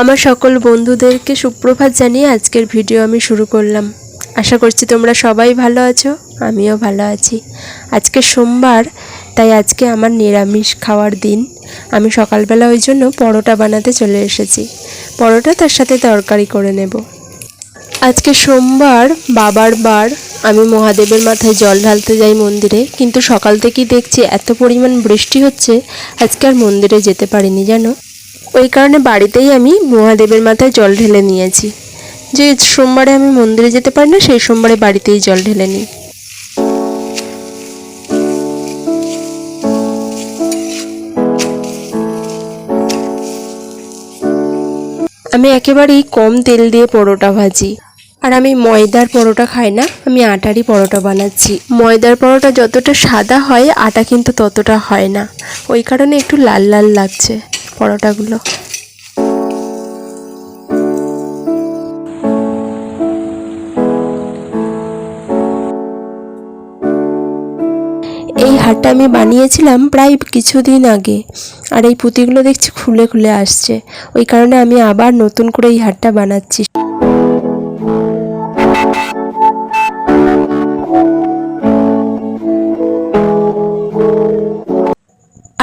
আমার সকল বন্ধুদেরকে সুপ্রভাত জানিয়ে আজকের ভিডিও আমি শুরু করলাম। আশা করছি তোমরা সবাই ভালো আছো, আমিও ভালো আছি। আজকে সোমবার, তাই আজকে আমার নিরামিষ খাওয়ার দিন। আমি সকালবেলা ওই জন্য পরোটা বানাতে চলে এসেছি। পরোটা তার সাথে তরকারি করে নেব। আজকে সোমবার, বাবার বার। আমি মহাদেবের মাথায় জল ঢালতে যাই মন্দিরে, কিন্তু সকাল থেকেই দেখছি এত পরিমাণ বৃষ্টি হচ্ছে, আজকে আর মন্দিরে যেতে পারিনি, জানো? ওই কারণে বাড়িতেই আমি মহাদেবের মাথায় জল ঢেলে নিয়েছি। যে সোমবারে আমি মন্দিরে যেতে পারি না, সেই সোমবারে বাড়িতেই জল ঢেলে নিই। আমি একেবারেই কম তেল দিয়ে পরোটা ভাজি। আর আমি ময়দার পরোটা খাই না, আমি আটারই পরোটা বানাচ্ছি। ময়দার পরোটা যতটা সাদা হয়, আটা কিন্তু ততটা হয় না। ওই কারণে একটু লাল লাল লাগছে। পরোটাগুলো। এই হারটা আমি বানিয়েছিলাম প্রায় কিছুদিন আগে। আর এই পুঁতিগুলো দেখছি খুলে খুলে আসছে। ওই কারণে আমি আবার নতুন করে এই হারটা বানাচ্ছি।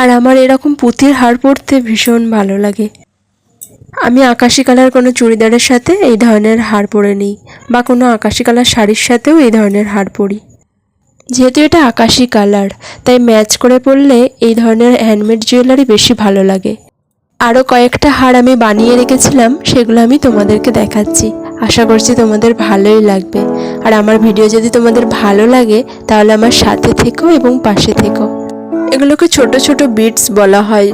আর আমার এরকম পুঁতির হার পরতে ভীষণ ভালো লাগে। আমি আকাশি কালার কোনো চুড়িদারের সাথে এই ধরনের হার পরে নিই, বা কোনো আকাশি কালার শাড়ির সাথেও এই ধরনের হার পরি। যেহেতু এটা আকাশি কালার, তাই ম্যাচ করে পরলে এই ধরনের হ্যান্ডমেড জুয়েলারি বেশি ভালো লাগে। আরও কয়েকটা হার আমি বানিয়ে রেখেছিলাম, সেগুলো আমি তোমাদেরকে দেখাচ্ছি। আশা করছি তোমাদের ভালোই লাগবে। আর আমার ভিডিও যদি তোমাদের ভালো লাগে, তাহলে আমার সাথে থেকো এবং পাশে থেকো। এগুলোকে ছোট ছোট বিটস বলা হয়।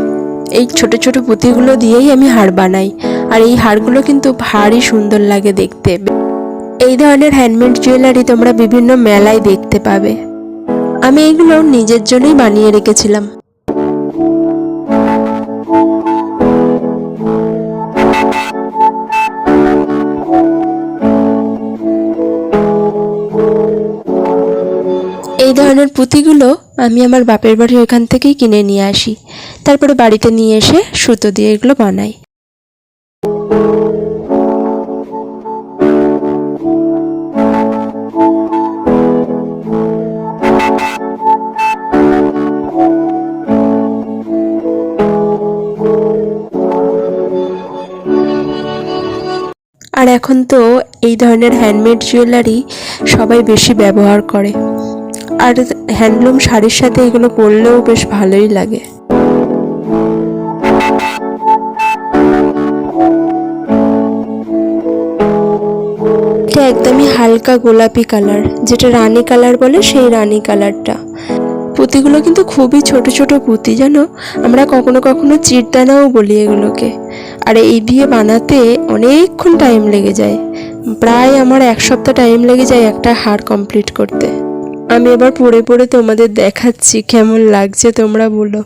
এই ছোট ছোট পুঁতিগুলো দিয়েই আমি হাড় বানাই। আর এই হাড়গুলো কিন্তু ভারী সুন্দর লাগে দেখতে। এই ধরনের হ্যান্ডমেড জুয়েলারি তোমরা বিভিন্ন মেলায় দেখতে পাবে। আমি এগুলো নিজের জন্যই বানিয়ে রেখেছিলাম। এই ধরনের পুঁতিগুলো আমি আমার বাপের বাড়ি ওইখান থেকেই কিনে নিয়ে আসি। তারপরে বাড়িতে নিয়ে এসে সুতো দিয়ে এগুলো বানাই। আর এখন তো এই ধরনের হ্যান্ডমেড জুয়েলারি সবাই বেশি ব্যবহার করে। আর হ্যান্ডলুম শাড়ির সাথে এগুলো পরলেও বেশ ভালোই লাগে। একদমই হালকা গোলাপি কালার, যেটা রানী কালার বলে সেই রানী কালারটা। পুঁতিগুলো কিন্তু খুবই ছোট ছোট পুঁতি, জানো? আমরা কখনো কখনো চিরদানাও বলি এগুলোকে। আর এই দিয়ে বানাতে অনেকক্ষণ টাইম লেগে যায়। প্রায় আমার এক সপ্তাহ টাইম লেগে যায় একটা হার কমপ্লিট করতে। আমি আবার পড়ে পড়ে তোমাদের দেখাচ্ছি কেমন লাগছে তোমরা বলো।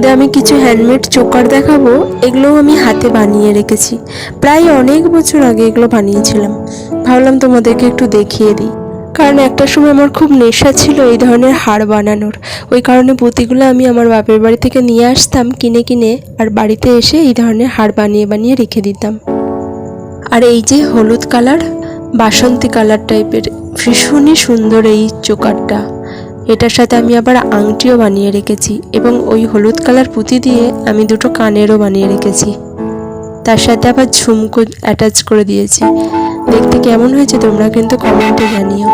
তোমাদের আমি কিছু হ্যান্ডমেড চোকার দেখাবো, এগুলোও আমি হাতে বানিয়ে রেখেছি। প্রায় অনেক বছর আগে এগুলো বানিয়েছিলাম। ভাবলাম তোমাদেরকে একটু দেখিয়ে দিই। কারণ একটা সময় আমার খুব নেশা ছিল এই ধরনের হাড় বানানোর। ওই কারণে পুঁতিগুলো আমি আমার বাপের বাড়ি থেকে নিয়ে আসতাম, কিনে কিনে, আর বাড়িতে এসে এই ধরনের হাড় বানিয়ে বানিয়ে রেখে দিতাম। আর এই যে হলুদ কালার, বাসন্তী কালার টাইপের ভীষণই সুন্দর এই চোকারটা। এটার সাথে আমি আবার আংটিও বানিয়ে রেখেছি এবং ওই হলুদ কালার পুঁতি দিয়ে আমি দুটো কানেরও বানিয়ে রেখেছি। তার সাথে আবার ঝুমকো অ্যাটাচ করে দিয়েছি। দেখতে কেমন হয়েছে তোমরা কিন্তু কমেন্টে জানিও।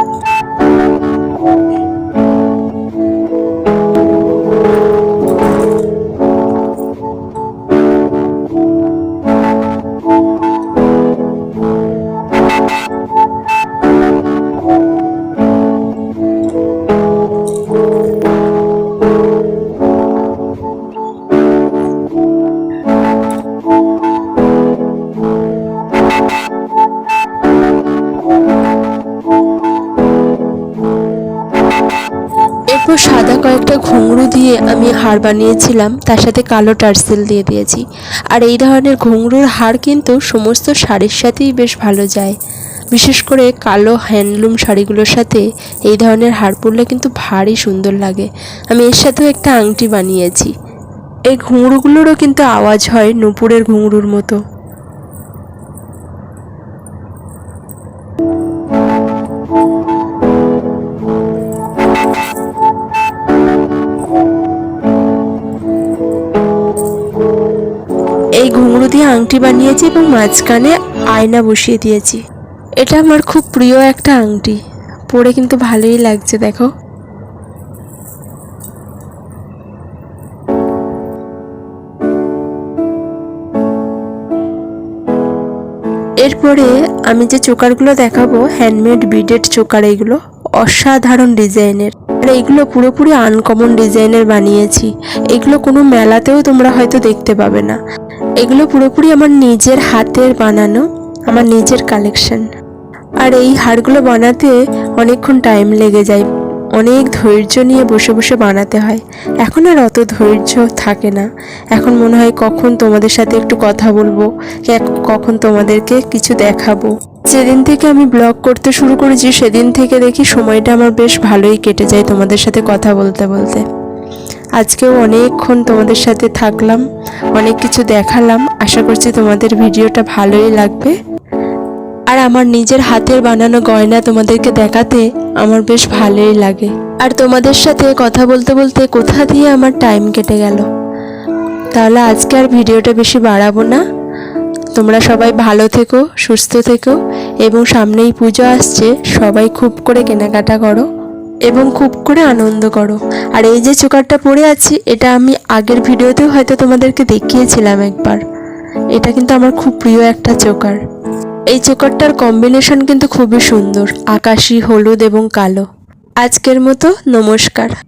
ঘুঙরু দিয়ে আমি হার বানিয়েছিলাম, তার সাথে কালো টার্সেল দিয়ে দিয়েছি। আর এই ধরনের ঘুঙরুর হার কিন্তু সমস্ত শাড়ির সাথেই বেশ ভালো যায়। বিশেষ করে কালো হ্যান্ডলুম শাড়িগুলোর সাথে এই ধরনের হার পরলে কিন্তু ভারী সুন্দর লাগে। আমি এর সাথেও একটা আংটি বানিয়েছি। এই ঘুঙরুগুলোরও কিন্তু আওয়াজ হয় নূপুরের ঘুঙরুর মতো। এই ঘুঙরু দিয়ে আংটি বানিয়েছি এবং মাঝখানে আয়না বসিয়ে দিয়েছি। এটা আমার খুব প্রিয় একটা আংটি। পরে কিন্তু ভালোই লাগছে, দেখো। এরপরে আমি যে চোকারগুলো দেখাবো হ্যান্ডমেড বিডেড চোকার এইগুলো অসাধারণ ডিজাইনের। আর এইগুলো পুরোপুরি আনকমন ডিজাইনের বানিয়েছি। এগুলো কোনো মেলাতেও তোমরা হয়তো দেখতে পাবে না। এগুলো পুরোপুরি আমার নিজের হাতের বানানো, আমার নিজের কালেকশন আর এই হারগুলো বানাতে অনেকক্ষণ টাইম লেগে যায়, অনেক ধৈর্য নিয়ে বসে বসে বানাতে হয়। এখন আর অত ধৈর্য থাকে না। এখন মনে হয় কখন তোমাদের সাথে একটু কথা বলব কখন তোমাদেরকে কিছু দেখাবো। যেদিন থেকে আমি ব্লগ করতে শুরু করেছি, সেদিন থেকে দেখি সময়টা আমার বেশ ভালোই কেটে যায় তোমাদের সাথে কথা বলতে বলতে। আজকেও অনেকক্ষণ তোমাদের সাথে থাকলাম, অনেক কিছু দেখালাম। আশা করছি তোমাদের ভিডিওটা ভালোই লাগবে। আর আমার নিজের হাতের বানানো গয়না তোমাদেরকে দেখাতে আমার বেশ ভালোই লাগে। আর তোমাদের সাথে কথা বলতে বলতে কোথা দিয়ে আমার টাইম কেটে গেল? তাহলে আজকে আর ভিডিওটা বেশি বাড়াবো না। তোমরা সবাই ভালো থেকো, সুস্থ থেকো, এবং সামনেই পুজো আসছে, সবাই খুব করে কেনাকাটা করো। এবং খুব করে আনন্দ করো। আর এই যে চোকারটা পরে আছি, এটা আমি আগের ভিডিওতেও হয়তো তোমাদেরকে দেখিয়েছিলাম একবার। এটা কিন্তু আমার খুব প্রিয় একটা চোকার। এই চোকারটার কম্বিনেশন কিন্তু খুবই সুন্দর, আকাশি, হলুদ এবং কালো। আজকের মতো নমস্কার।